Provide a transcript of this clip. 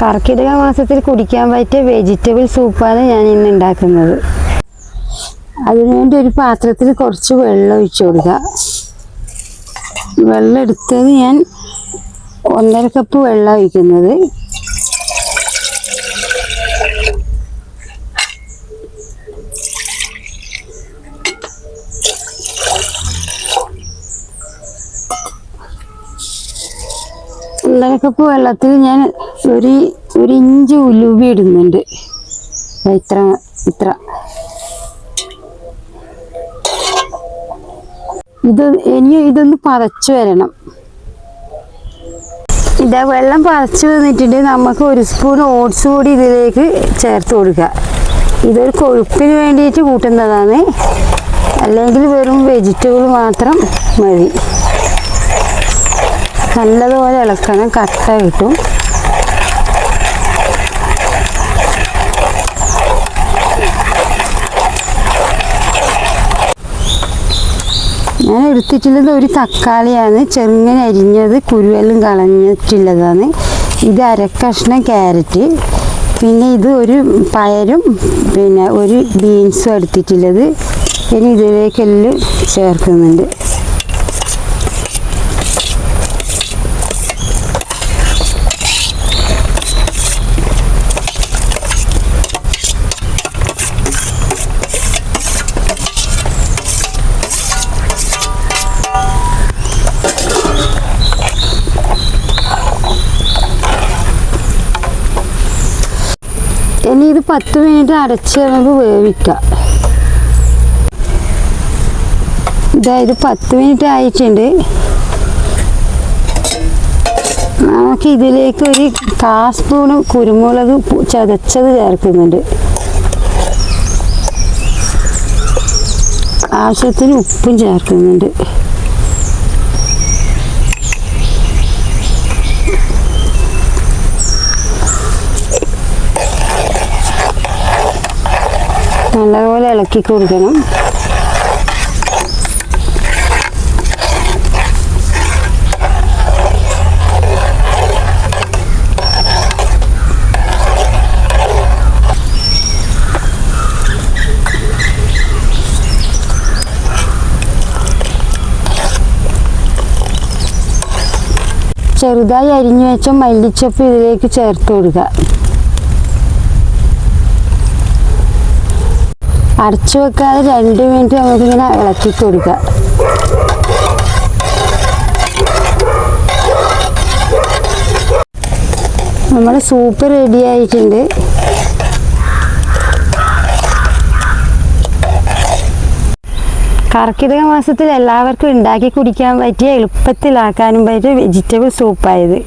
കർക്കിടക മാസത്തിൽ കുടിക്കാൻ പറ്റിയ വെജിറ്റബിൾ സൂപ്പാണ് ഞാൻ ഇന്ന് ഉണ്ടാക്കുന്നത്. അതിനുവേണ്ടി ഒരു പാത്രത്തിൽ കുറച്ച് വെള്ളം ഒഴിച്ചു കൊടുക്കുക. വെള്ളം എടുത്തത് ഞാൻ ഒന്നര കപ്പ് വെള്ളം ഒഴിക്കുന്നത്. ഒന്നര വെള്ളത്തിൽ ഞാൻ ഒരു ഒരു ഇഞ്ച് ഉലുവി ഇടുന്നുണ്ട്. ഇത്ര ഇത്ര. ഇത് ഇനി ഇതൊന്ന് പതച്ചു വരണം. ഇതാ വെള്ളം പതച്ചു വന്നിട്ടുണ്ട്. നമുക്ക് ഒരു സ്പൂൺ ഓട്സ് കൂടി ഇതിലേക്ക് ചേർത്ത് കൊടുക്കുക. ഇതൊരു കൊഴുപ്പിന് വേണ്ടിയിട്ട് കൂട്ടുന്നതാണ്. അല്ലെങ്കിൽ വെറും വെജിറ്റബിൾ മാത്രം മതി. നല്ലതുപോലെ ഇളക്കണം. കട്ട കിട്ടും. ഞാൻ എടുത്തിട്ടുള്ളത് ഒരു തക്കാളിയാണ്. ചെറുങ്ങനെ അരിഞ്ഞത് കുരുവെല്ലാം കളഞ്ഞിട്ടുള്ളതാണ്. ഇത് അരക്കഷ്ണം ക്യാരറ്റ്. പിന്നെ ഇത് ഒരു പയരും പിന്നെ ഒരു ബീൻസും എടുത്തിട്ടുള്ളത്. ഇനി ഇതിലേക്കെല്ലാം ചേർക്കുന്നുണ്ട്. ഇനി ഇത് പത്ത് മിനിറ്റ് അടച്ച് നമുക്ക് വേവിക്കാം. ഇതായത് പത്ത് മിനിറ്റ് ആയിട്ടുണ്ട്. നമുക്ക് ഇതിലേക്ക് ഒരു കാ സ്പൂണ് കുരുമുളക് ചതച്ചത് ചേർക്കുന്നുണ്ട്. ആവശ്യത്തിന് ഉപ്പും ചേർക്കുന്നുണ്ട്. നല്ലപോലെ ഇളക്കി കൊടുക്കണം. ചെറുതായി അരിഞ്ഞു വെച്ച മല്ലിച്ചപ്പ് ഇതിലേക്ക് ചേർത്ത് കൊടുക്കുക. അടച്ചു വെക്കാതെ രണ്ട് മിനിറ്റ് നമുക്കിങ്ങനെ ഇളക്കി കൊടുക്കാം നമ്മുടെ സൂപ്പ് റെഡി ആയിട്ടുണ്ട്. കർക്കിടക മാസത്തിൽ എല്ലാവർക്കും ഉണ്ടാക്കി കുടിക്കാൻ പറ്റിയ എളുപ്പത്തിലാക്കാനും പറ്റിയ വെജിറ്റബിൾ സൂപ്പായത്